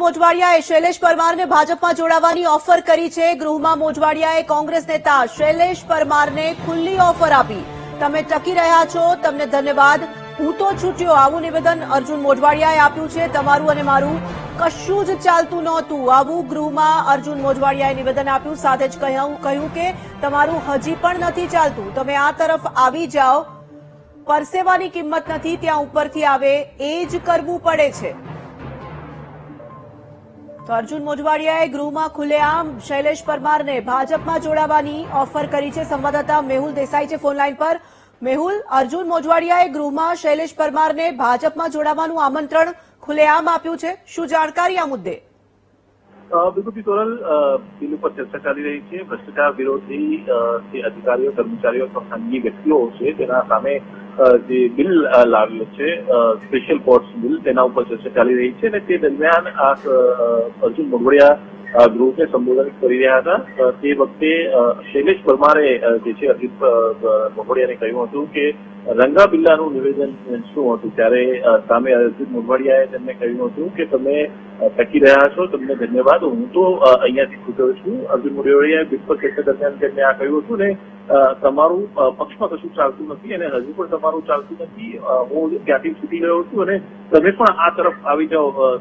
મોજવાડિયાએ શૈલેષ પરમારને ભાજપમાં જોડાવાની ઓફર કરી છે. ગૃહમાં મોજવાડિયાએ કોંગ્રેસ નેતા શૈલેષ પરમારને ખુલ્લી ઓફર આપી. તમે ટકી રહ્યા છો, તમને ધન્યવાદ. હું તો છૂટ્યો, આવું નિવેદન અર્જુન મોજવાડિયાએ આપ્યું છે. તમારું અને મારું કશું જ ચાલતું નહોતું. આવું ગૃહમાં અર્જુન મોજવાડિયાએ નિવેદન આપ્યું. સાથે જ કહ્યું કહ્યું કે તમારું હજી પણ નથી ચાલતું. તમે આ તરફ આવી જાઓ. પરસેવાની કિંમત નથી, ત્યાં ઉપરથી આવે. એ જ કરવું પડે છે. તો અર્જુન મોજવાડિયાએ ગૃહમાં ખુલ્લેઆમ શૈલેષ પરમારને ભાજપમાં જોડાવાની ઓફર કરી છે. સંવાદદાતા મેહુલ દેસાઈ છે ફોનલાઈન પર. મેહુલ, અર્જુન મોજવાડિયાએ ગૃહમાં શૈલેષ પરમારને ભાજપમાં જોડાવાનું આમંત્રણ ખુલ્લેઆમ આપ્યું છે. શું જાણકારી આ મુદ્દે? બિલકુલ સોરલ બિલ ઉપર ચર્ચા ચાલી રહી છે. ભ્રષ્ટાચાર વિરોધી જે અધિકારીઓ, કર્મચારીઓ ખાનગી વ્યક્તિઓ છે, તેના સામે જે બિલ લાવ્યું છે સ્પેશિયલ કોર્ટ્સ બિલ તેના ઉપર ચર્ચા ચાલી રહી છે અને તે દરમિયાન આ અર્જુન મોગવડિયા અ, ગૃહને સંબોધન કરી રહ્યા હતા. તે વખતે શૈલેષ પરમારે જે છે અર્જુન અ, કહ્યું હતું કે રંગા બિલ્લાનું નિવેદન શું હતું? ત્યારે સામે અર્જુન મોઢવાડિયાએ તેમને કહ્યું હતું કે તમે ટકી રહ્યા છો તમને ધન્યવાદ. હું તો અહીંયાથી છૂટ્યો છું. અર્જુન મોઢવાડિયાએ બિલ પર ચર્ચા દરમિયાન તેમને આ કહ્યું હતું ને તમારું પક્ષમાં કશું ચાલતું નથી અને હજુ પણ તમારું ચાલતું નથી. હું ત્યાંથી છૂટી ગયો છું અને તમે પણ આ તરફ આવી જાઓ.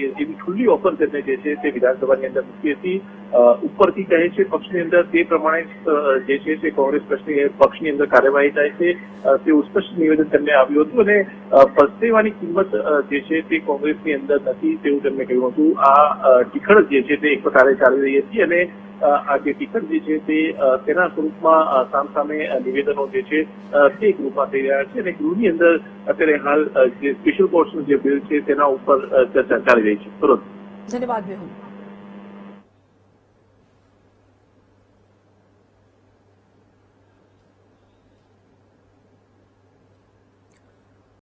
એવી ખુલ્લી ઓફર તેમને જે છે તે વિધાનસભાની અંદર મૂકી હતી. ઉપરથી કહે છે પક્ષની અંદર તે પ્રમાણે જે છે તે કોંગ્રેસ પક્ષની પક્ષની અંદર કાર્યવાહી થાય છે. તેવું સ્પષ્ટ નિવેદન તેમને આવ્યું હતું અને પરસેવાની કિંમત જે છે તે કોંગ્રેસની અંદર નથી તેવું તેમને કહ્યું હતું. આ ટીખળ જે છે તે એક પ્રકારે ચાલી રહી હતી અને આ જે ટીખળ જે છે તે તેના સ્વરૂપમાં સામસામે નિવેદનો જે છે તે ગૃહમાં થઈ રહ્યા છે અને ગૃહની અંદર અત્યારે હાલ જે સ્પેશિયલ કોર્ટનું જે બિલ છે તેના ઉપર ચર્ચા ચાલી રહી છે. સુરત ધન્યવાદ મેહુલ